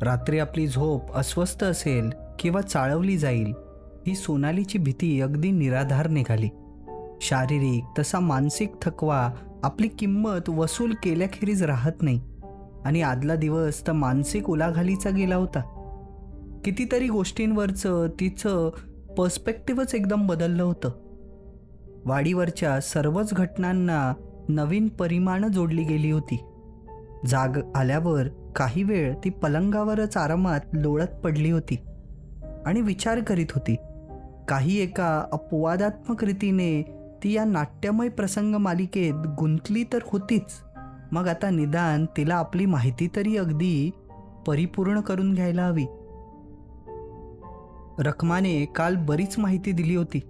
रात्री आपली झोप अस्वस्थ असेल किंवा चाळवली जाईल ही सोनालीची भीती अगदी निराधार निघाली. शारीरिक तसा मानसिक थकवा आपली किंमत वसूल केल्याखेरीज राहत नाही आणि आदला दिवस तर मानसिक उलाघालीचा गेला होता. कितीतरी गोष्टींवरचं तिचं पर्स्पेक्टिव्हच एकदम बदललं होतं. वाडीवरच्या सर्वच घटनांना नवीन परिमाणं जोडली गेली होती. जाग आल्यावर काही वेळ ती पलंगावरच आरामात लोळत पडली होती आणि विचार करीत होती. काही एका अपवादात्मक रीतीने ती या नाट्यमय प्रसंग मालिकेत गुंतली तर होतीच. मग आता निदान तिला आपली माहिती तरी अगदी परिपूर्ण करून घ्यायला हवी. रखमाने काल बरीच माहिती दिली होती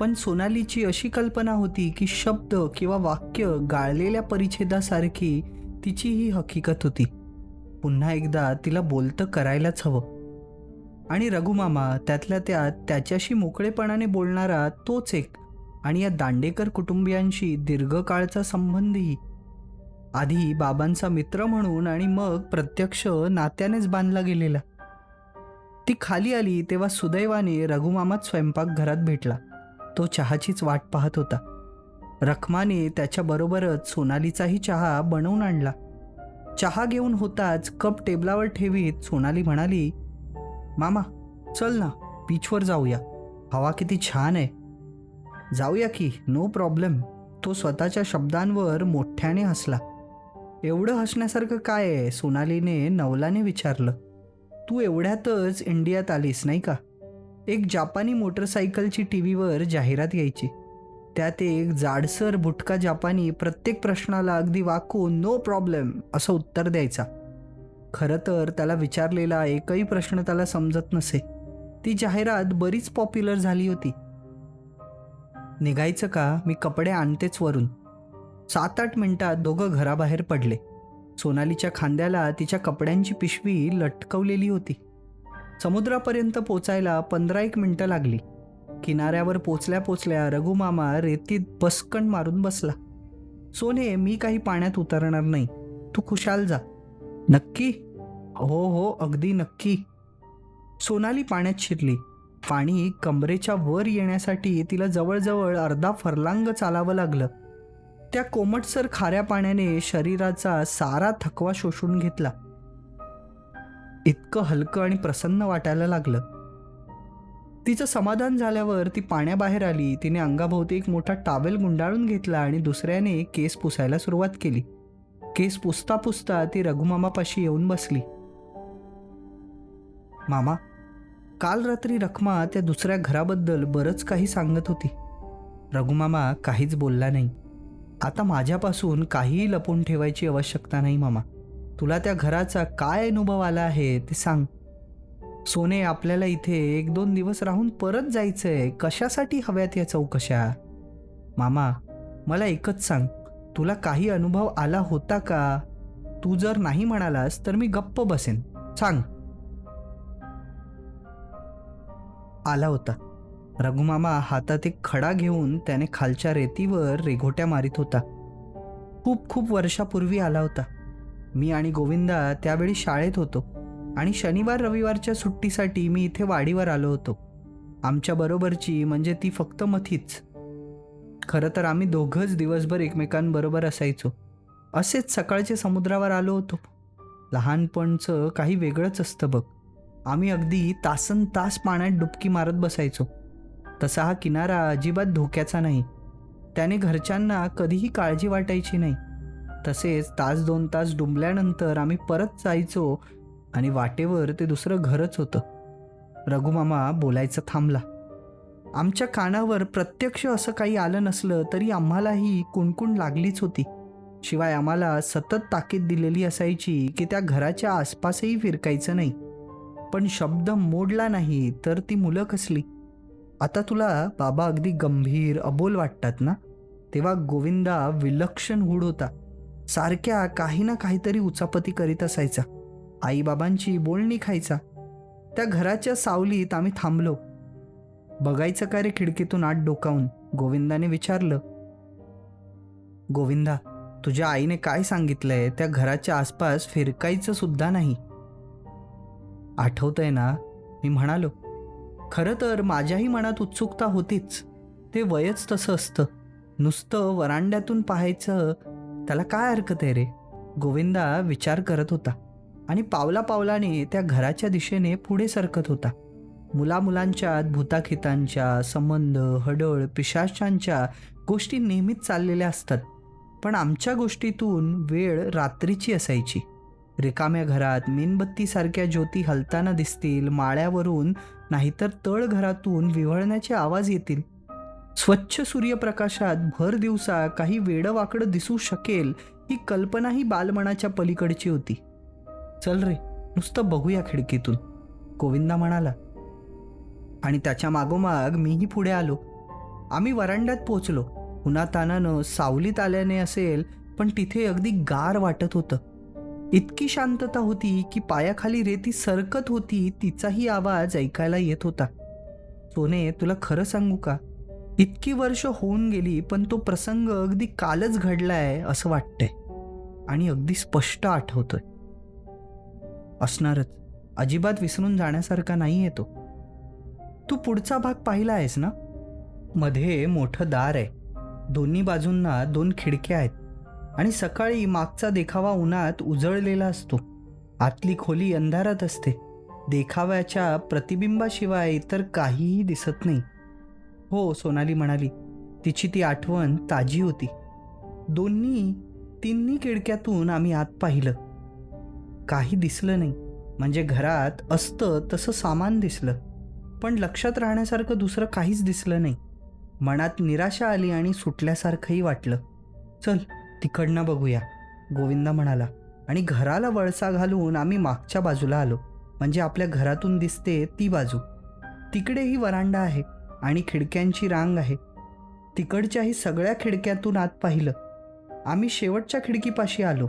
पण सोनालीची अशी कल्पना होती की शब्द किंवा वाक्य गाळलेल्या परिच्छेदासारखी तिची ही हकीकत होती. पुन्हा एकदा तिला बोलतं करायलाच हवं. आणि रघुमामा त्यातल्या त्यात त्याच्याशी मोकळेपणाने बोलणारा तोच एक आणि या दांडेकर कुटुंबियांशी दीर्घकाळचा संबंधही. आधी बाबांचा मित्र म्हणून आणि मग प्रत्यक्ष नात्यानेच बांधला गेलेला. ती खाली आली तेव्हा सुदैवाने रघुमामाच स्वयंपाकघरात भेटला. तो चहाचीच वाट पाहत होता. रखमाने त्याच्याबरोबरच सोनालीचाही चहा बनवून आणला. चहा घेऊन होताच कप टेबलावर ठेवीत सोनाली म्हणाली मामा चल ना बीचवर जाऊया. हवा किती छान आहे. जाऊया की नो प्रॉब्लेम. तो स्वतःच्या शब्दांवर मोठ्याने हसला. एवढं हसण्यासारखं काय आहे? सोनालीने नवलाने विचारलं. तू एवढ्यातच इंडियात आलीस नाही का? एक जापानी मोटरसायकलची टी व्हीवर जाहिरात यायची त्यात एक जाडसर भुटका जापानी प्रत्येक प्रश्नाला अगदी वाकून नो प्रॉब्लेम असं उत्तर द्यायचा. खरं तर त्याला विचारलेला एकही प्रश्न त्याला समजत नसे. ती जाहिरात बरीच पॉप्युलर झाली होती. निघायचं का? मी कपडे आणतेच वरून. सात आठ मिनिटात दोघं घराबाहेर पडले. सोनालीच्या खांद्याला तिच्या कपड्यांची पिशवी लटकवलेली होती. समुद्रापर्यंत पोचायला पंधरा एक मिनटं लागली. किनाऱ्यावर पोचल्या पोचल्या रघुमामा रेतीत बसकण मारून बसला. सोने मी काही पाण्यात उतरणार नाही. तू खुशाल जा. नक्की? हो हो अगदी नक्की. सोनाली पाण्यात शिरली. पाणी कमरेच्या वर येण्यासाठी तिला जवळजवळ अर्धा फरलांग चालावं लागलं. त्या कोमटसर खाऱ्या पाण्याने शरीराचा सारा थकवा शोषून घेतला. इतकं हलकं आणि प्रसन्न वाटायला लागलं. तिचं समाधान झाल्यावर ती पाण्याबाहेर आली. तिने अंगाभोवती एक मोठा टावेल गुंडाळून घेतला आणि दुसऱ्याने केस पुसायला सुरुवात केली. केस पुसता पुसता ती रघुमामापाशी येऊन बसली. मामा काल रात्री रखमा त्या दुसऱ्या घराबद्दल बरंच काही सांगत होती. रघुमामा काहीच बोलला नाही. आता माझ्यापासून काहीही लपून ठेवायची आवश्यकता नाही मामा. तुला त्या घराचा काय अनुभव आला आहे ते सांग. सोने आपल्याला इथे एक दोन दिवस राहून परत जायचंय. कशासाठी हव्यात या चौकशा? मामा मला एकच सांग. तुला काही अनुभव आला होता का? तू जर नाही म्हणालास तर मी गप्प बसेन. सांग. आला होता. रघुमामा हातात एक खडा घेऊन त्याने खालच्या रेतीवर रेघोट्या मारित होता. खूप खूप वर्षापूर्वी आला होता. मी आणि गोविंदा त्यावेळी शाळेत होतो. आणि शनिवार रविवारच्या सुट्टीसाठी मी इथे वाडीवर आलो होतो. आमच्या बरोबरची म्हणजे ती फक्त मथीच. खरं तर आम्ही दोघंच दिवसभर एकमेकांबरोबर असायचो. असेच सकाळचे समुद्रावर आलो होतो. लहानपणचं काही वेगळंच असतं बघ. आम्ही अगदी तासन तास पाण्यात डुबकी मारत बसायचो. तसा हा किनारा अजिबात धोक्याचा नाही. त्याने घरच्यांना कधीही काळजी वाटायची नाही. तसेच तास दोन तास डुंबल्यानंतर आम्ही परत जायचो आणि वाटेवर ते दुसरं घरच होतं. रघुमामा बोलायचं थांबला. आमच्या कानावर प्रत्यक्ष असं काही आलं नसलं तरी आम्हालाही कुणकुण लागलीच होती. शिवाय आम्हाला सतत ताकीद दिलेली असायची की त्या घराच्या आसपासही फिरकायचं नाही. पण शब्द मोडला नाही तर ती मुलं कसली? आता तुला बाबा अगदी गंभीर अबोल वाटतात ना? तेव्हा गोविंदा विलक्षण हुड होता. सारख्या काही ना काहीतरी उचापती करीत असायचा. आईबाबांची बोलणी खायचा. त्या घराच्या सावलीत आम्ही थांबलो. बघायचं का रे खिडकीतून आत डोकावून गोविंदाने विचारलं. गोविंदा तुझ्या आईने काय सांगितलंय? त्या घराच्या आसपास फिरकायचं सुद्धा नाही. आठवतंय ना? मी म्हणालो खरं तर माझ्याही मनात उत्सुकता होतीच. ते वयच तसं असतं. नुसतं वरांड्यातून पाहायचं त्याला काय हरकत आहे रे? गोविंदा विचार करत होता. आणि पावला पावलाने त्या घराच्या दिशेने पुढे सरकत होता. मुलामुलांच्या भूताखितांच्या संबंध हडळ पिशाचांच्या गोष्टी नेहमीच चाललेल्या असतात. पण आमच्या गोष्टीतून वेळ रात्रीची असायची. रिकाम्या घरात मेणबत्तीसारख्या ज्योती हलताना दिसतील माळ्यावरून नाहीतर तळ घरातून विव्हळण्याचे आवाज येतील. स्वच्छ सूर्यप्रकाशात भर दिवसा काही वेडवाकडं दिसू शकेल ही कल्पनाही बालमनाच्या पलीकडची होती. चल रे नुसतं बघूया खिडकीतून. गोविंदा म्हणाला आणि त्याच्या मागोमाग मीही पुढे आलो. आम्ही वरांड्यात पोचलो उन्हातानानं सावलीत आल्याने असेल पण तिथे अगदी गार वाटत होतं. इतकी शांतता होती की पायाखाली रेती सरकत होती तिचाही आवाज ऐकायला येत होता. सोने तुला खरं सांगू का? इतकी वर्ष होऊन गेली पण तो प्रसंग अगदी कालच घडलाय असं वाटतंय. आणि अगदी स्पष्ट आठवतोय. असणारच. अजिबात विसरून जाण्यासारखा नाही येतो तू पुढचा भाग पाहिला आहेस ना? मध्ये मोठं दार आहे. दोन्ही बाजूंना दोन खिडक्या आहेत. आणि सकाळी मागचा देखावा उन्हात उजळलेला असतो. आतली खोली अंधारात असते. देखाव्याच्या प्रतिबिंबाशिवाय इतर काहीही दिसत नाही. हो सोनाली म्हणाली. तिची ती आठवण ताजी होती. दोन्ही तिन्ही खिडक्यातून आम्ही आत पाहिलं. काही दिसलं नाही. म्हणजे घरात असतं तसं सामान दिसलं. पण लक्षात राहण्यासारखं दुसरं काहीच दिसलं नाही. मनात निराशा आली आणि सुटल्यासारखंही वाटलं. चल तिकडनं बघूया गोविंदा म्हणाला. आणि घराला वळसा घालून आम्ही मागच्या बाजूला आलो. म्हणजे आपल्या घरातून दिसते ती बाजू. तिकडेही वरांडा आहे आणि खिडक्यांची रांग आहे. तिकडच्याही सगळ्या खिडक्यातून आत पाहिलं. आम्ही शेवटच्या खिडकीपाशी आलो.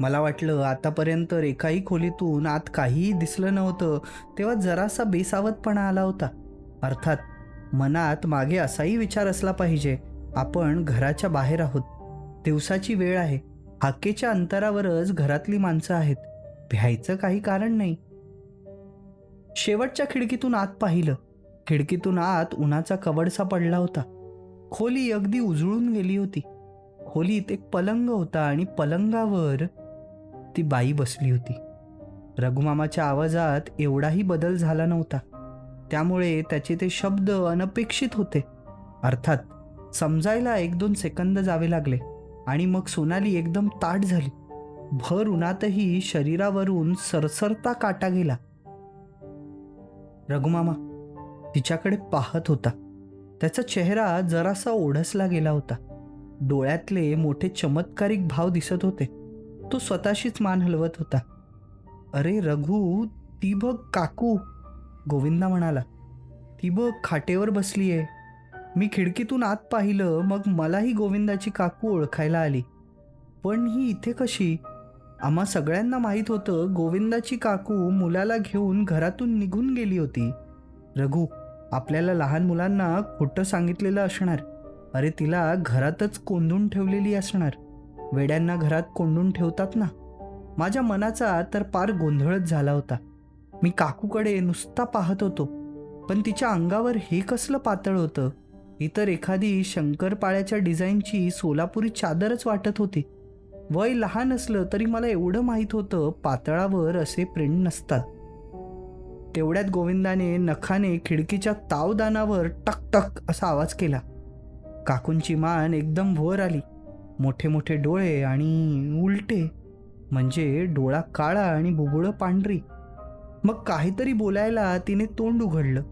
मला वाटलं आतापर्यंत एकाही खोलीतून आत काहीही दिसलं नव्हतं तेव्हा जरासा बेसावतपणा आला होता. अर्थात मनात मागे असाही विचार असला पाहिजे. आपण घराच्या बाहेर आहोत. दिवसाची वेळ आहे. हाकेच्या अंतरावरच घरातली माणसं आहेत. भ्यायचं काही कारण नाही. शेवटच्या खिडकीतून आत पाहिलं. खिडकीतून आत उन्हाचा कवडसा पडला होता. खोली अगदी उजळून गेली होती. खोलीत एक पलंग होता आणि पलंगावर ती बाई बसली होती. रघुमामाच्या आवाजात एवढाही बदल झाला नव्हता. त्यामुळे त्याचे ते शब्द अनपेक्षित होते. अर्थात समजायला एक दोन सेकंद जावे लागले आणि मग सोनाली एकदम ताट झाली. भर उन्हातही शरीरावरून सरसरता काटा गेला. रघुमामा तिच्याकडे पाहत होता. त्याचा चेहरा जरासा ओढसला गेला होता. डोळ्यातले मोठे चमत्कारिक भाव दिसत होते. तो स्वतःशीच मान हलवत होता. अरे रघु ती बघ काकू गोविंदा म्हणाला. ती बघ खाटेवर बसली आहे मी खिडकीतून आत पाहिलं मग मलाही गोविंदाची काकू ओळखायला आली. पण ही इथे कशी? आम्हा सगळ्यांना माहीत होतं गोविंदाची काकू मुलाला घेऊन घरातून निघून गेली होती. रघु आपल्याला लहान मुलांना खोटं सांगितलेलं असणार. अरे तिला घरातच कोंदून ठेवलेली असणार. वेड्यांना घरात कोंडून ठेवतात ना? माझ्या मनाचा तर पार गोंधळच झाला होता. मी काकूकडे नुसता पाहत होतो पण तिच्या अंगावर हे कसलं पातळ होतं? इतर एखादी शंकरपाळ्याच्या डिझाईनची सोलापुरी चादरच वाटत होती. वय लहान असलं तरी मला एवढं माहीत होतं पातळावर असे प्रिंट नसतात. तेवढ्यात गोविंदाने नखाने खिडकीच्या तावदानावर टक टक असा आवाज केला. काकूंची मान एकदम वर आली. मोठे मोठे डोळे आणि उलटे म्हणजे डोळा काळा आणि बुबुळं पांढरी. मग काहीतरी बोलायला तिने तोंड उघडलं.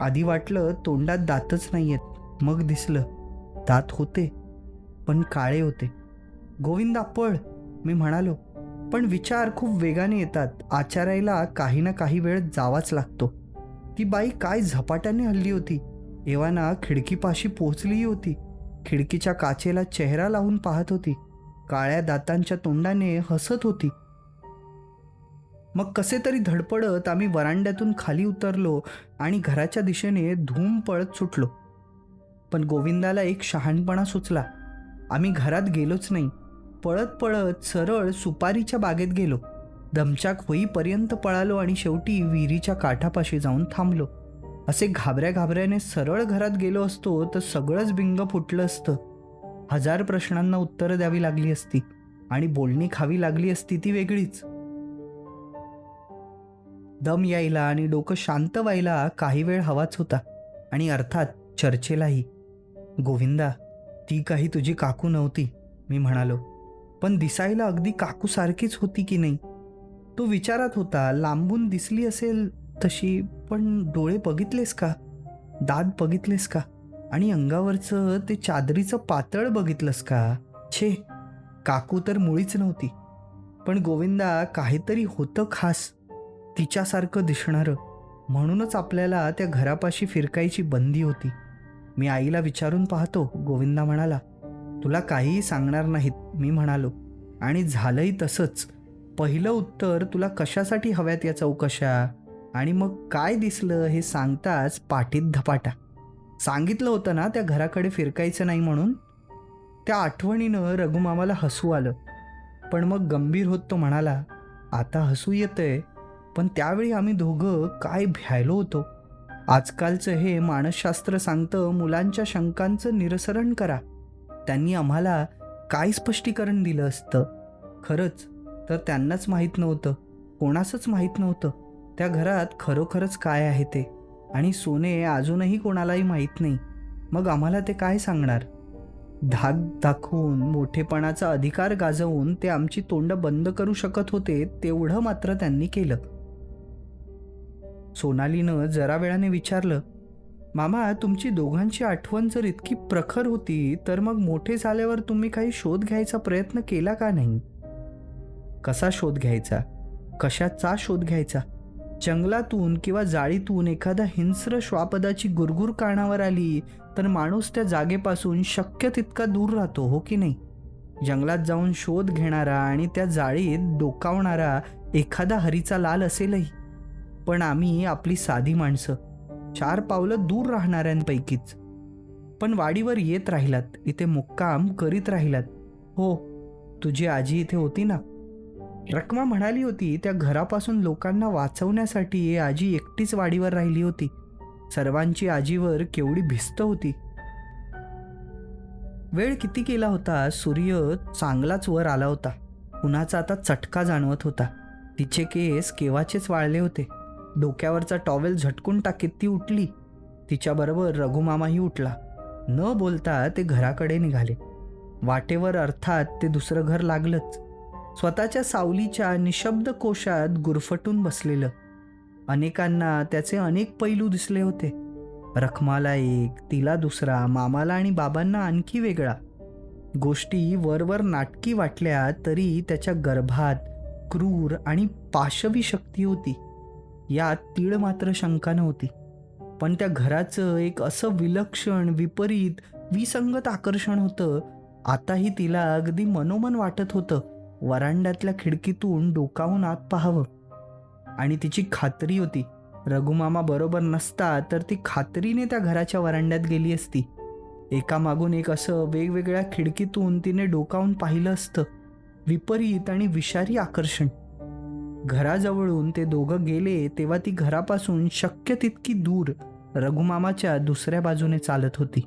आधी वाटलं तोंडात दातच नाही आहेत मग दिसलं दात होते पण काळे होते. गोविंदा पळ मी म्हणालो. पण विचार खूप वेगाने येतात. आचारायला काही ना काही वेळ जावाच लागतो. ती बाई काय झपाट्याने हल्ली होती. एव्हाना खिडकीपाशी पोचलीही होती. खिडकीच्या काचेला चेहरा लावून पाहत होती. काळ्या दातांच्या तोंडाने हसत होती. मग कसे तरी धडपडत आम्ही वरांड्यातून खाली उतरलो आणि घराच्या दिशेने धूम पळत सुटलो. पण गोविंदाला एक शहाणपणा सुचला. आम्ही घरात गेलोच नाही. पळत पळत सरळ सुपारीच्या बागेत गेलो. दमच्याक होईपर्यंत पळालो आणि शेवटी विहिरीच्या काठापाशी जाऊन थांबलो. असे घाबऱ्या घाबऱ्याने सरळ घरात गेलो असतो तर सगळंच बिंग फुटलं असतं. हजार प्रश्नांना उत्तरं द्यावी लागली असती आणि बोलणी खावी लागली असती ती वेगळीच. दम यायला आणि डोकं शांत व्हायला काही वेळ हवाच होता आणि अर्थात चर्चेलाही. गोविंदा ती काही तुझी काकू नव्हती मी म्हणालो. पण दिसायला अगदी काकूसारखीच होती की नाही? तो विचारात होता लांबून दिसली असेल तशी पण डोळे बघितलेस का? दात बघितलेस का? आणि अंगावरचं ते चादरीचं पातळ बघितलंस का? छे काकू तर मुळीच नव्हती. पण गोविंदा काहीतरी होतं खास तिच्यासारखं दिसणारं. म्हणूनच आपल्याला त्या घरापाशी फिरकायची बंदी होती. मी आईला विचारून पाहतो गोविंदा म्हणाला तुला काहीही सांगणार नाहीत मी म्हणालो. आणि झालंही तसंच. पहिलं उत्तर तुला कशासाठी हव्यात या चौकशा? आणि मग काय दिसलं हे सांगताच पाठीत धपाटा. सांगितलं होतं ना त्या घराकडे फिरकायचं नाही म्हणून? त्या आठवणीनं रघुमामाला हसू आलं. पण मग गंभीर होत तो म्हणाला आता हसू येतंय पण त्यावेळी आम्ही दोघं काय भ्यायलो होतो. आजकालचं हे मानसशास्त्र सांगतं मुलांच्या शंकांचं निरसरण करा. त्यांनी आम्हाला काय स्पष्टीकरण दिलं असतं? खरंच तर त्यांनाच माहीत नव्हतं. कोणासच माहीत नव्हतं. त्या घरात खरोखरच काय आहे ते? आणि सोने अजूनही कोणालाही माहीत नाही. मग आम्हाला ते काय सांगणार? धाक दाखवून मोठेपणाचा अधिकार गाजवून ते आमची तोंड बंद करू शकत होते तेवढं मात्र त्यांनी केलं. सोनालीनं जरा वेळाने विचारलं मामा तुमची दोघांची आठवण जर इतकी प्रखर होती तर मग मोठे झाल्यावर तुम्ही काही शोध घ्यायचा प्रयत्न केला का नाही? कसा शोध घ्यायचा? कशाचा शोध घ्यायचा? जंगलातून किंवा जाळीतून एखादा हिंस्र श्वापदाची गुरगुर कानावर आली तर माणूस त्या जागेपासून शक्य तितका दूर राहतो हो की नाही? जंगलात जाऊन शोध घेणारा आणि त्या जाळीत डोकावणारा एखादा हरीचा लाल असेलही. पण आम्ही आपली साधी माणसं चार पावलं दूर राहणाऱ्यांपैकीच. पण वाडीवर येत राहिलात इथे मुक्काम करीत राहिलात. हो तुझी आजी इथे होती ना? रकमा म्हणाली होती त्या घरापासून लोकांना वाचवण्यासाठी आजी एकटीच वाडीवर राहिली होती. सर्वांची आजीवर केवढी भिस्त होती. वेळ किती केला होता सूर्य चांगलाच वर आला होता. उन्हाचा आता चटका जाणवत होता. तिचे केस केव्हाचेच वाळले होते. डोक्यावरचा टॉवेल झटकून टाकीत ती उठली. तिच्याबरोबर रघुमामाही उठला. न बोलता ते घराकडे निघाले. वाटेवर अर्थात ते दुसरं घर लागलंच. स्वतःच्या सावलीच्या निशब्द कोशात गुरफटून बसलेलं. अनेकांना त्याचे अनेक पैलू दिसले होते. रखमाला एक तिला दुसरा मामाला आणि बाबांना आणखी वेगळा. गोष्टी वरवर नाटकी वाटल्या तरी त्याच्या गर्भात क्रूर आणि पाशवी शक्ती होती. यात तीळ मात्र शंका नव्हती. पण त्या घराचं एक असं विलक्षण विपरीत विसंगत आकर्षण होतं. आताही तिला अगदी मनोमन वाटत होतं. वरांड्यातल्या खिडकीतून डोकावून आत पाहावं. आणि तिची खात्री होती रघुमामा बरोबर नसता तर ती खात्रीने त्या घराच्या वरांड्यात गेली असती. एकामागून एक असं वेगवेगळ्या खिडकीतून तिने डोकावून पाहिलं असतं. विपरीत आणि विषारी आकर्षण. घराजवळून ते दोघं गेले तेव्हा ती घरापासून शक्य तितकी दूर रघुमामाच्या दुसऱ्या बाजूने चालत होती.